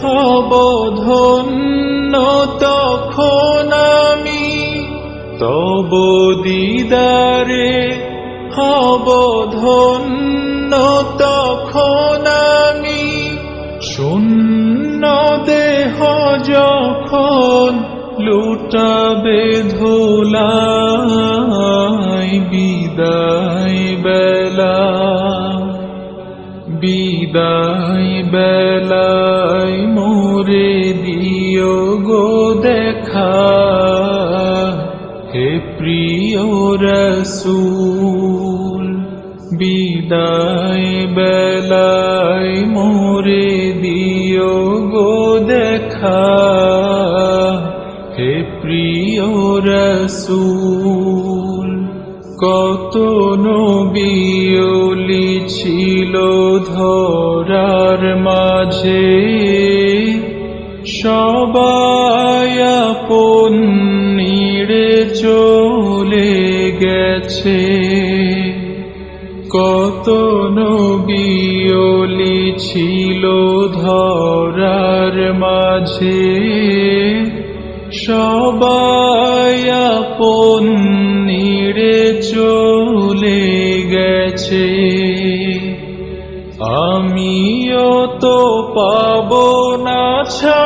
হব তখন আমি তব দিদারে হব তখন আমি শূন্য দেহ যখন লুটাবে ধোলাই বিদায় বেলা, বিদায় বেলায় মোরে দিও গো দেখা। হে প্রিয় রসূল, বিদায় বেলায় মোরে দিও গো দেখা। হে প্রিয় রসূল, কত নবিয়লি ছিল ধরার মাঝে। সবাই নিড়ে চলে গেছে। কত নবিয়লি ছিল ধরার মাঝে। সবাই নিড়ে চলে গেছে। আমিও তো পাব না ছাড়া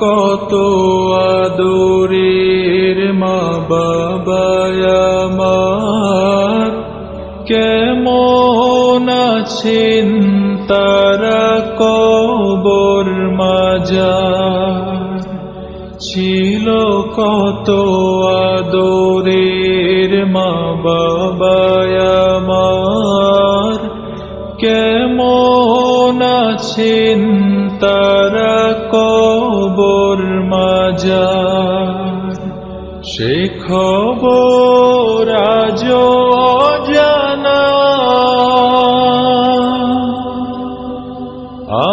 কত আদরের মা বাবায় আমার কেমন আছেন তারা কবর মাজার। ছিল কত আদরের মা বাবায় আমার কেমন আছেন তারা মাজার। সে খবর আজ জানা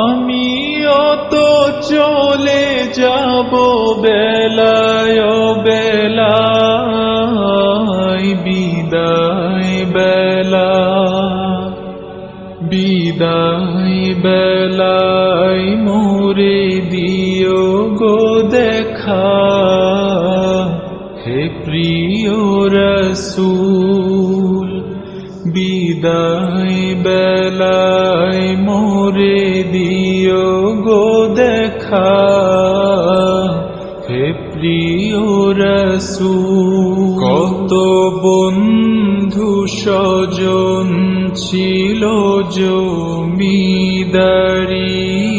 আমিও তো চলে যাব বেলায় বেলায়, বিদায় বেলা। বিদায় বেলায় মোরে দিও গো দেখা। হে প্রিয় রসূল, বিদায় বেলায় মোরে দিও গো দেখা। হে প্রিয় রসূল, কত বন্ধু স্বজন ছিল জমিদারি।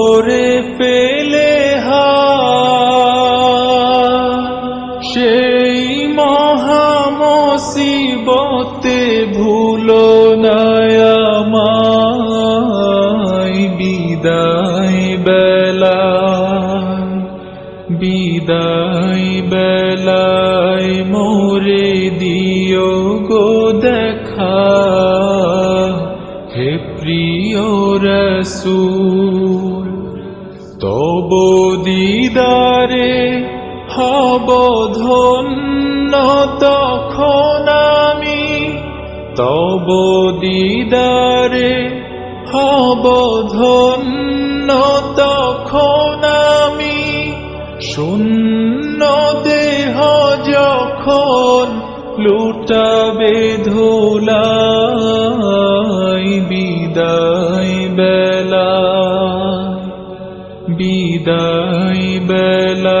ভুলো নয়ামায় বিদায় বেলা, বিদায় বেলায় মোরে দিও গো দেখা। হে প্রিয় রসুল, তব দিদারে হব ধন্য। তব দিদারে হব ধন্য তখন আমি। শূন্য দেহ যখন লুটাবে ধুলাই, বিদায় বেলা, বিদায় বেলায়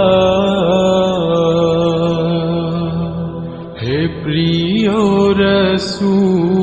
হে প্রিয় রসূল